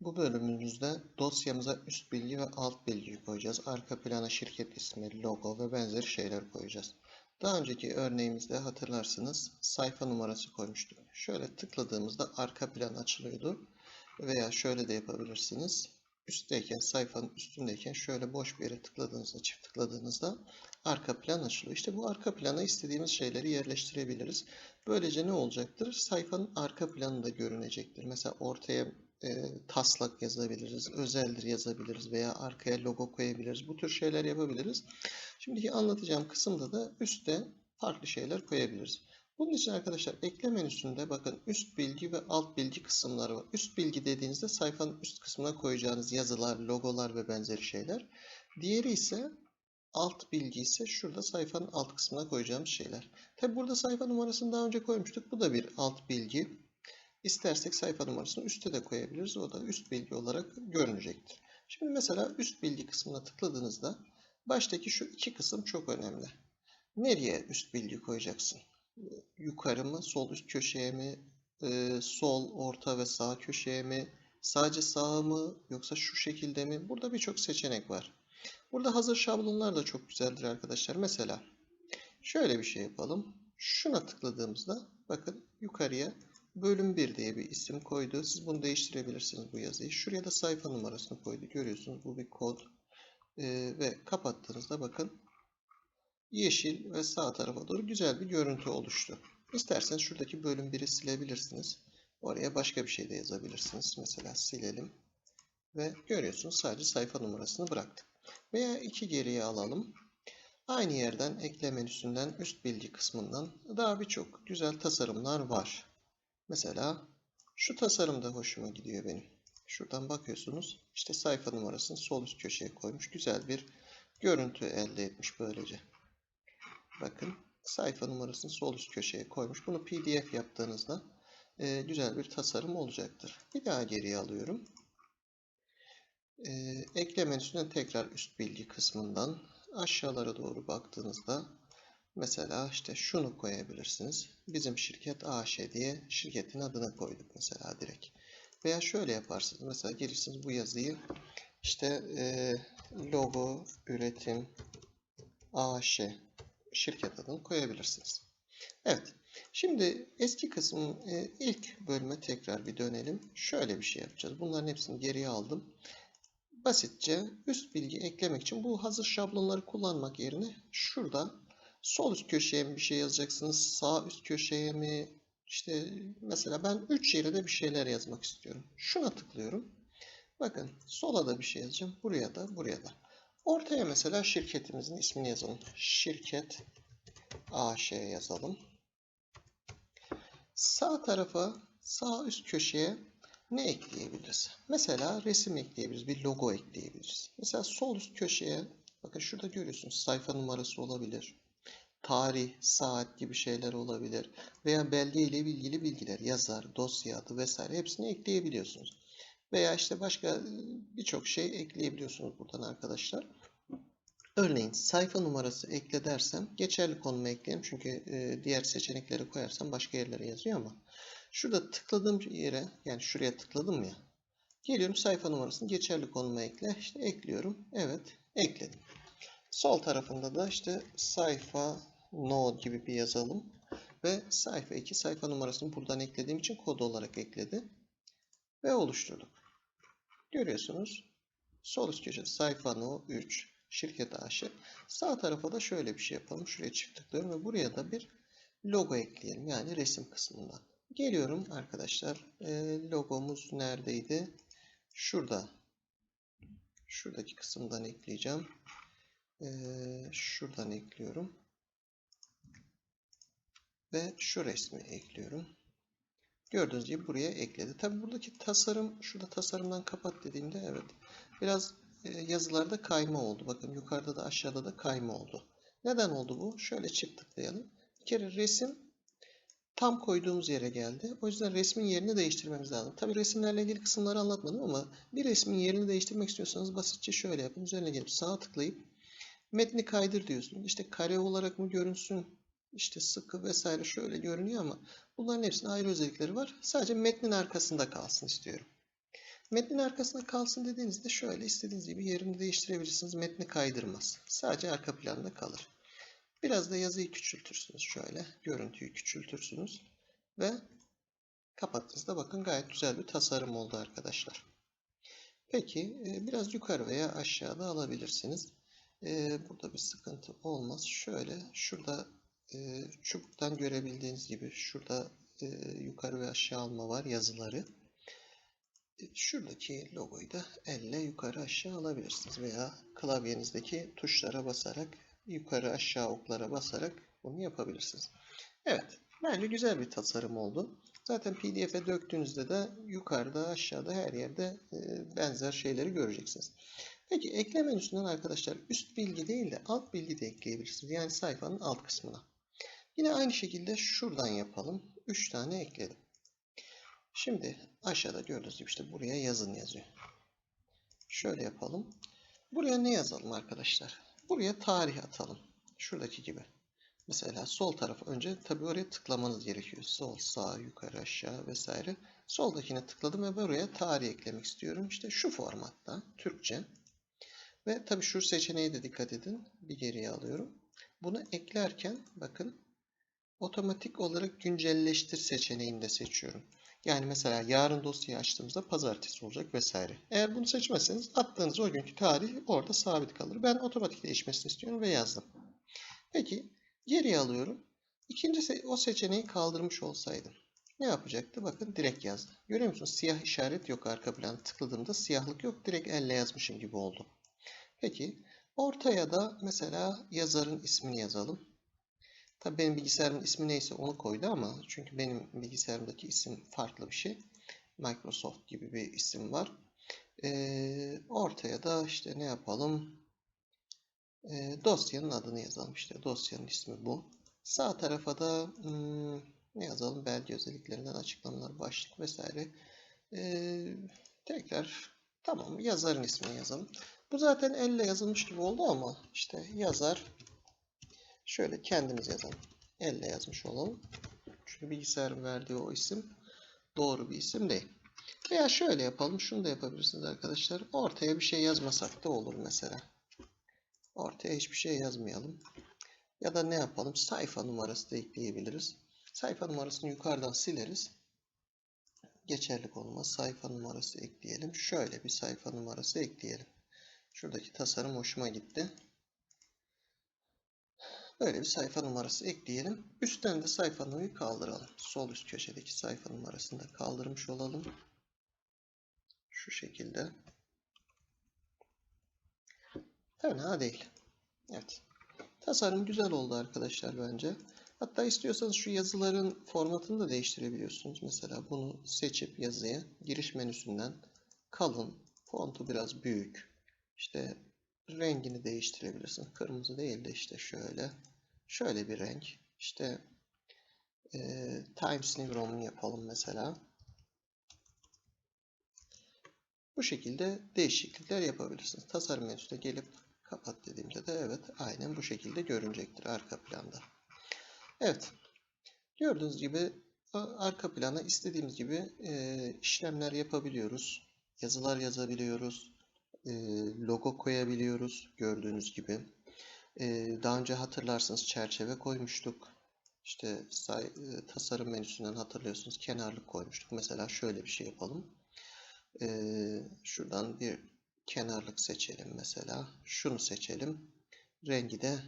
Bu bölümümüzde dosyamıza üst bilgi ve alt bilgiyi koyacağız. Arka plana şirket ismi, logo ve benzeri şeyler koyacağız. Daha önceki örneğimizde hatırlarsınız sayfa numarası koymuştuk. Şöyle tıkladığımızda arka plan açılıyordu. Veya şöyle de yapabilirsiniz. Üstteyken, sayfanın üstündeyken şöyle boş bir yere tıkladığınızda, çift tıkladığınızda arka plan açılıyor. İşte bu arka plana istediğimiz şeyleri yerleştirebiliriz. Böylece ne olacaktır? Sayfanın arka planı da görünecektir. Mesela ortaya e, taslak yazabiliriz, özeldir yazabiliriz veya arkaya logo koyabiliriz. Bu tür şeyler yapabiliriz. Şimdiki anlatacağım kısımda da üstte farklı şeyler koyabiliriz. Bunun için arkadaşlar ekle menüsünde bakın üst bilgi ve alt bilgi kısımları var. Üst bilgi dediğinizde sayfanın üst kısmına koyacağınız yazılar, logolar ve benzeri şeyler. Diğeri ise alt bilgi ise şurada sayfanın alt kısmına koyacağımız şeyler. Tabi burada sayfa numarasını daha önce koymuştuk. Bu da bir alt bilgi. İstersek sayfa numarasını üste de koyabiliriz. O da üst bilgi olarak görünecektir. Şimdi mesela üst bilgi kısmına tıkladığınızda baştaki şu iki kısım çok önemli. Nereye üst bilgi koyacaksın? Yukarı mı, sol üst köşeye mi, e, sol, orta ve sağ köşeye mi, sadece sağa mı yoksa şu şekilde mi? Burada birçok seçenek var. Burada hazır şablonlar da çok güzeldir arkadaşlar. Mesela şöyle bir şey yapalım. Şuna tıkladığımızda bakın yukarıya bölüm 1 diye bir isim koydu. Siz bunu değiştirebilirsiniz bu yazıyı. Şuraya da sayfa numarasını koydu. Görüyorsunuz bu bir kod. Ee, ve kapattığınızda bakın yeşil ve sağ tarafa doğru güzel bir görüntü oluştu. İsterseniz şuradaki bölüm 1'i silebilirsiniz. Oraya başka bir şey de yazabilirsiniz. Mesela silelim. Ve görüyorsunuz sadece sayfa numarasını bıraktı. Veya iki geriye alalım. Aynı yerden ekle menüsünden üst bilgi kısmından daha birçok güzel tasarımlar var. Mesela şu tasarım da hoşuma gidiyor benim. Şuradan bakıyorsunuz. İşte sayfa numarasını sol üst köşeye koymuş. Güzel bir görüntü elde etmiş böylece. Bakın sayfa numarasını sol üst köşeye koymuş. Bunu pdf yaptığınızda e, güzel bir tasarım olacaktır. Bir daha geriye alıyorum. E, ekle menüsünden tekrar üst bilgi kısmından aşağılara doğru baktığınızda Mesela işte şunu koyabilirsiniz. Bizim şirket AŞ diye şirketin adını koyduk mesela direkt. Veya şöyle yaparsınız. Mesela gelirsiniz bu yazıyı işte e, logo, üretim, AŞ şirket adını koyabilirsiniz. Evet. Şimdi eski kısmın e, ilk bölüme tekrar bir dönelim. Şöyle bir şey yapacağız. Bunların hepsini geriye aldım. Basitçe üst bilgi eklemek için bu hazır şablonları kullanmak yerine şurada Sol üst köşeye mi bir şey yazacaksınız? Sağ üst köşeye mi? İşte mesela ben 3 yere de bir şeyler yazmak istiyorum. Şuna tıklıyorum. Bakın sola da bir şey yazacağım. Buraya da buraya da. Ortaya mesela şirketimizin ismini yazalım. Şirket AŞ yazalım. Sağ tarafa sağ üst köşeye ne ekleyebiliriz? Mesela resim ekleyebiliriz. Bir logo ekleyebiliriz. Mesela sol üst köşeye bakın şurada görüyorsunuz sayfa numarası olabilir tarih, saat gibi şeyler olabilir. Veya belge ile ilgili bilgiler, yazar, dosya adı vesaire hepsini ekleyebiliyorsunuz. Veya işte başka birçok şey ekleyebiliyorsunuz buradan arkadaşlar. Örneğin sayfa numarası ekle dersem geçerli konumu ekleyelim. Çünkü diğer seçenekleri koyarsam başka yerlere yazıyor ama şurada tıkladığım yere yani şuraya tıkladım ya geliyorum sayfa numarasını geçerli konuma ekle. İşte ekliyorum. Evet ekledim. Sol tarafında da işte sayfa no gibi bir yazalım. Ve sayfa 2 sayfa numarasını buradan eklediğim için kod olarak ekledi. Ve oluşturduk. Görüyorsunuz. Sol üst köşe sayfa no 3 şirket AŞ. Sağ tarafa da şöyle bir şey yapalım. Şuraya çift ve buraya da bir logo ekleyelim. Yani resim kısmından. Geliyorum arkadaşlar. E, logomuz neredeydi? Şurada. Şuradaki kısımdan ekleyeceğim. Şuradan ekliyorum. Ve şu resmi ekliyorum. Gördüğünüz gibi buraya ekledi. Tabi buradaki tasarım, şurada tasarımdan kapat dediğimde evet. Biraz yazılarda kayma oldu. Bakın yukarıda da aşağıda da kayma oldu. Neden oldu bu? Şöyle çift tıklayalım. Bir kere resim tam koyduğumuz yere geldi. O yüzden resmin yerini değiştirmemiz lazım. Tabi resimlerle ilgili kısımları anlatmadım ama bir resmin yerini değiştirmek istiyorsanız basitçe şöyle yapın. Üzerine gelip sağa tıklayıp Metni kaydır diyorsun. İşte kare olarak mı görünsün? İşte sıkı vesaire şöyle görünüyor ama bunların hepsinin ayrı özellikleri var. Sadece metnin arkasında kalsın istiyorum. Metnin arkasına kalsın dediğinizde şöyle istediğiniz gibi yerini değiştirebilirsiniz. Metni kaydırmaz. Sadece arka planda kalır. Biraz da yazıyı küçültürsünüz şöyle. Görüntüyü küçültürsünüz. Ve kapattığınızda bakın gayet güzel bir tasarım oldu arkadaşlar. Peki e, biraz yukarı veya aşağıda alabilirsiniz. E, burada bir sıkıntı olmaz. Şöyle şurada e, çubuktan görebildiğiniz gibi şurada yukarı ve aşağı alma var yazıları. Şuradaki logoyu da elle yukarı aşağı alabilirsiniz veya klavyenizdeki tuşlara basarak yukarı aşağı oklara basarak bunu yapabilirsiniz. Evet, bence güzel bir tasarım oldu. Zaten PDF'e döktüğünüzde de yukarıda aşağıda her yerde benzer şeyleri göreceksiniz. Peki ekleme menüsünden arkadaşlar üst bilgi değil de alt bilgi de ekleyebilirsiniz. Yani sayfanın alt kısmına. Yine aynı şekilde şuradan yapalım. 3 tane ekledim. Şimdi aşağıda gördüğünüz gibi işte buraya yazın yazıyor. Şöyle yapalım. Buraya ne yazalım arkadaşlar? Buraya tarih atalım. Şuradaki gibi. Mesela sol taraf önce tabi oraya tıklamanız gerekiyor. Sol, sağ, yukarı, aşağı vesaire. Soldakine tıkladım ve buraya tarih eklemek istiyorum. İşte şu formatta Türkçe. Ve tabi şu seçeneğe de dikkat edin. Bir geriye alıyorum. Bunu eklerken bakın otomatik olarak güncelleştir seçeneğini de seçiyorum. Yani mesela yarın dosyayı açtığımızda pazartesi olacak vesaire. Eğer bunu seçmezseniz attığınız o günkü tarih orada sabit kalır. Ben otomatik değişmesini istiyorum ve yazdım. Peki geriye alıyorum. İkinci se o seçeneği kaldırmış olsaydım ne yapacaktı? Bakın direkt yazdı. Görüyor musunuz? Siyah işaret yok arka planda. Tıkladığımda siyahlık yok. Direkt elle yazmışım gibi oldu. Peki ortaya da mesela yazarın ismini yazalım. Tabii benim bilgisayarımın ismi neyse onu koydu ama çünkü benim bilgisayarımdaki isim farklı bir şey. Microsoft gibi bir isim var. Ee, ortaya da işte ne yapalım? Ee, dosyanın adını yazalım işte. Dosyanın ismi bu. Sağ tarafa da hmm, ne yazalım? Belge özelliklerinden açıklamalar, başlık vesaire. Ee, tekrar tamam yazarın ismini yazalım. Bu zaten elle yazılmış gibi oldu ama işte yazar Şöyle kendimiz yazalım. Elle yazmış olalım. Çünkü bilgisayarın verdiği o isim doğru bir isim değil. Veya şöyle yapalım. Şunu da yapabilirsiniz arkadaşlar. Ortaya bir şey yazmasak da olur mesela. Ortaya hiçbir şey yazmayalım. Ya da ne yapalım? Sayfa numarası da ekleyebiliriz. Sayfa numarasını yukarıdan sileriz. Geçerlik olmaz. Sayfa numarası ekleyelim. Şöyle bir sayfa numarası ekleyelim. Şuradaki tasarım hoşuma gitti. Böyle bir sayfa numarası ekleyelim. Üstten de sayfa numarayı kaldıralım. Sol üst köşedeki sayfa numarasını da kaldırmış olalım. Şu şekilde. Fena değil. Evet. Tasarım güzel oldu arkadaşlar bence. Hatta istiyorsanız şu yazıların formatını da değiştirebiliyorsunuz. Mesela bunu seçip yazıya giriş menüsünden kalın, fontu biraz büyük, işte rengini değiştirebilirsin. Kırmızı değil de işte şöyle. Şöyle bir renk. İşte e, Times New Roman yapalım mesela. Bu şekilde değişiklikler yapabilirsiniz. Tasarım menüsüne gelip kapat dediğimde de evet aynen bu şekilde görünecektir arka planda. Evet. Gördüğünüz gibi arka plana istediğimiz gibi e, işlemler yapabiliyoruz. Yazılar yazabiliyoruz e, logo koyabiliyoruz gördüğünüz gibi. E, daha önce hatırlarsınız çerçeve koymuştuk. İşte e, tasarım menüsünden hatırlıyorsunuz kenarlık koymuştuk. Mesela şöyle bir şey yapalım. E, şuradan bir kenarlık seçelim mesela. Şunu seçelim. Rengi de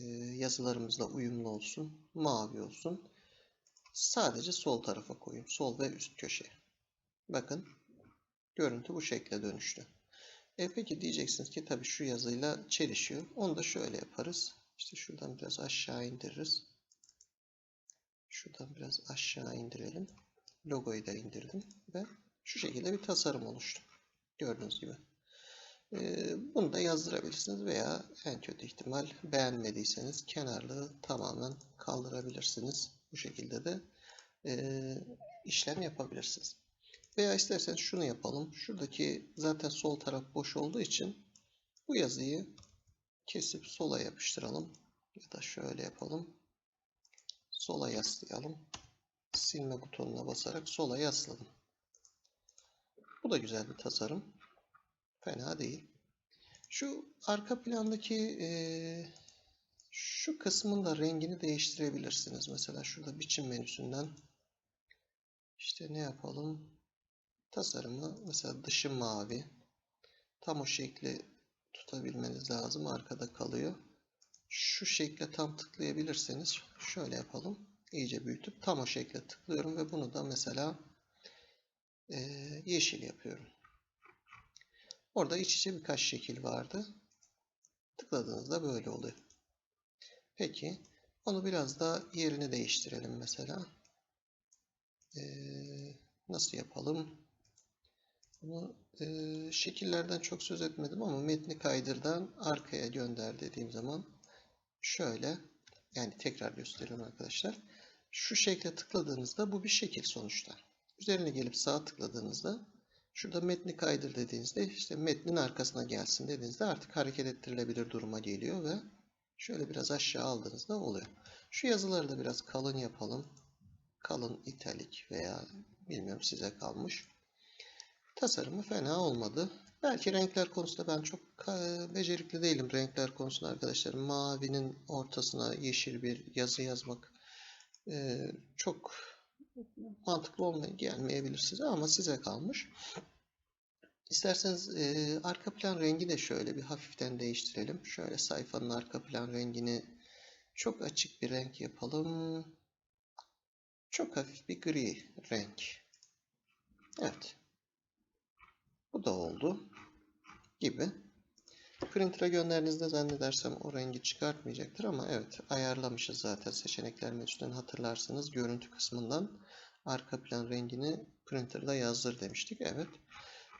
e, yazılarımızla uyumlu olsun. Mavi olsun. Sadece sol tarafa koyayım. Sol ve üst köşe. Bakın Görüntü bu şekle dönüştü. E peki diyeceksiniz ki tabii şu yazıyla çelişiyor. Onu da şöyle yaparız. İşte şuradan biraz aşağı indiririz. Şuradan biraz aşağı indirelim. Logoyu da indirdim ve şu şekilde bir tasarım oluştu. Gördüğünüz gibi. Ee, bunu da yazdırabilirsiniz veya en kötü ihtimal beğenmediyseniz kenarlığı tamamen kaldırabilirsiniz. Bu şekilde de e, işlem yapabilirsiniz. Veya isterseniz şunu yapalım. Şuradaki zaten sol taraf boş olduğu için bu yazıyı kesip sola yapıştıralım. Ya da şöyle yapalım. Sola yaslayalım. Silme butonuna basarak sola yasladım. Bu da güzel bir tasarım. Fena değil. Şu arka plandaki eee, şu kısmın da rengini değiştirebilirsiniz. Mesela şurada biçim menüsünden işte ne yapalım? Tasarımı mesela dışı mavi. Tam o şekli tutabilmeniz lazım. Arkada kalıyor. Şu şekle tam tıklayabilirseniz şöyle yapalım. İyice büyütüp tam o şekle tıklıyorum ve bunu da mesela eee, yeşil yapıyorum. Orada iç içe birkaç şekil vardı. Tıkladığınızda böyle oluyor. Peki onu biraz da yerini değiştirelim mesela. Ee, nasıl yapalım? Bunu e, şekillerden çok söz etmedim ama metni kaydırdan arkaya gönder dediğim zaman şöyle yani tekrar gösteriyorum arkadaşlar. Şu şekle tıkladığınızda bu bir şekil sonuçta. Üzerine gelip sağ tıkladığınızda şurada metni kaydır dediğinizde işte metnin arkasına gelsin dediğinizde artık hareket ettirilebilir duruma geliyor ve şöyle biraz aşağı aldığınızda oluyor. Şu yazıları da biraz kalın yapalım. Kalın italik veya bilmiyorum size kalmış. Tasarımı fena olmadı. Belki renkler konusunda ben çok ka- becerikli değilim renkler konusunda arkadaşlar. Mavinin ortasına yeşil bir yazı yazmak eee, çok mantıklı olmaya gelmeyebilir size ama size kalmış. İsterseniz eee, arka plan rengi de şöyle bir hafiften değiştirelim. Şöyle sayfanın arka plan rengini çok açık bir renk yapalım. Çok hafif bir gri renk. Evet. Bu da oldu. Gibi. Printer'a gönderdiğinizde zannedersem o rengi çıkartmayacaktır ama evet ayarlamışız zaten seçenekler menüsünden hatırlarsınız. Görüntü kısmından arka plan rengini printer'da yazdır demiştik. Evet.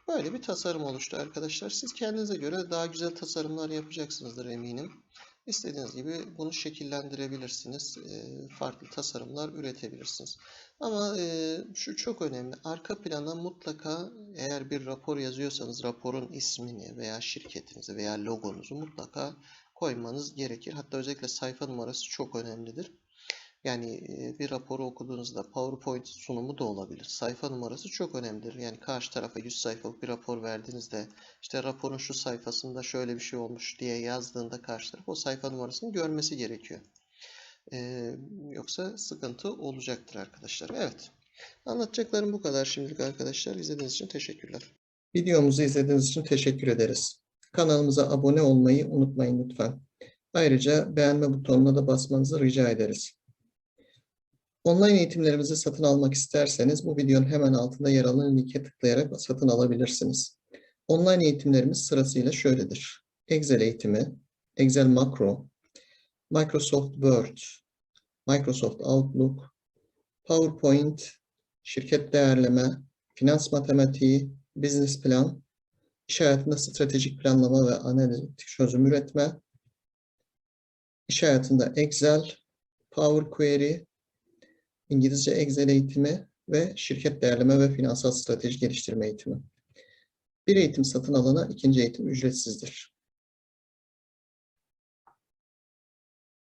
Böyle bir tasarım oluştu arkadaşlar. Siz kendinize göre daha güzel tasarımlar yapacaksınızdır eminim. İstediğiniz gibi bunu şekillendirebilirsiniz. Eee, Farklı tasarımlar üretebilirsiniz. Ama eee, şu çok önemli. Arka plana mutlaka eğer bir rapor yazıyorsanız raporun ismini veya şirketinizi veya logonuzu mutlaka koymanız gerekir. Hatta özellikle sayfa numarası çok önemlidir. Yani bir raporu okuduğunuzda PowerPoint sunumu da olabilir. Sayfa numarası çok önemlidir. Yani karşı tarafa 100 sayfalık bir rapor verdiğinizde işte raporun şu sayfasında şöyle bir şey olmuş diye yazdığında karşı taraf o sayfa numarasını görmesi gerekiyor. Ee, yoksa sıkıntı olacaktır arkadaşlar. Evet. Anlatacaklarım bu kadar şimdilik arkadaşlar. İzlediğiniz için teşekkürler. Videomuzu izlediğiniz için teşekkür ederiz. Kanalımıza abone olmayı unutmayın lütfen. Ayrıca beğenme butonuna da basmanızı rica ederiz. Online eğitimlerimizi satın almak isterseniz bu videonun hemen altında yer alan linke tıklayarak satın alabilirsiniz. Online eğitimlerimiz sırasıyla şöyledir. Excel eğitimi, Excel Makro, Microsoft Word, Microsoft Outlook, PowerPoint, şirket değerleme, finans matematiği, business plan, iş hayatında stratejik planlama ve analitik çözüm üretme, iş hayatında Excel, Power Query, İngilizce Excel eğitimi ve şirket değerleme ve finansal strateji geliştirme eğitimi. Bir eğitim satın alana ikinci eğitim ücretsizdir.